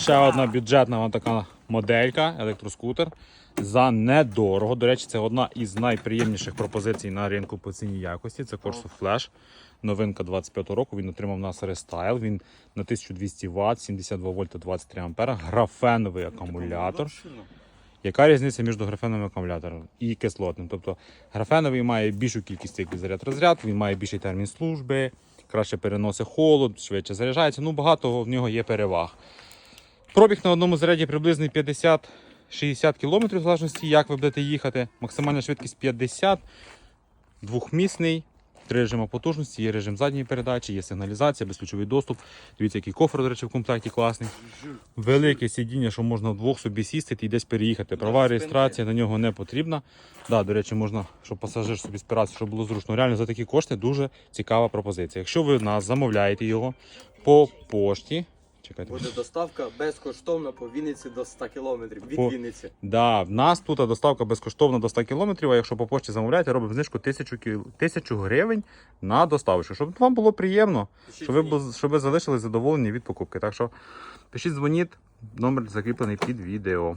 Ще одна бюджетна вона така моделька, електроскутер. За недорого. До речі, це одна із найприємніших пропозицій на ринку по ціні якості. Це Corso Flash. Новинка 25 року. Він отримав у нас рестайл. Він на 1200 Вт, 72 вольта, 23 ампера. Графеновий акумулятор. Яка різниця між графеновим акумулятором і кислотним? Тобто графеновий має більшу кількість циклів заряд розряд, він має більший термін служби, краще переносить холод, швидше заряджається. Ну, багато в нього є переваг. Пробіг на одному заряді приблизно 50-60 км, в залежності, як ви будете їхати. Максимальна швидкість 50, двохмісний. Три режими потужності, є режим задньої передачі, є сигналізація, безключовий доступ. Дивіться, який кофр, до речі, в комплекті класний. Велике сидіння, що можна вдвох собі сісти і десь переїхати. Права реєстрація на нього не потрібна. Да, до речі, можна, щоб пасажир собі спирався, щоб було зручно. Реально за такі кошти дуже цікава пропозиція. Якщо ви в нас замовляєте його по пошті. Чекайте. Буде доставка безкоштовна по Вінниці до 100 кілометрів від По- Вінниці. Да, в нас тут доставка безкоштовна до 100 кілометрів, а якщо по пошті замовляєте, робимо знижку 1000, кіл- 1000 гривень на доставочку, щоб вам було приємно, Пишіть щоб ви, мені. бу- щоб ви залишили задоволені від покупки. Так що пишіть, дзвоніть, номер закріплений під відео.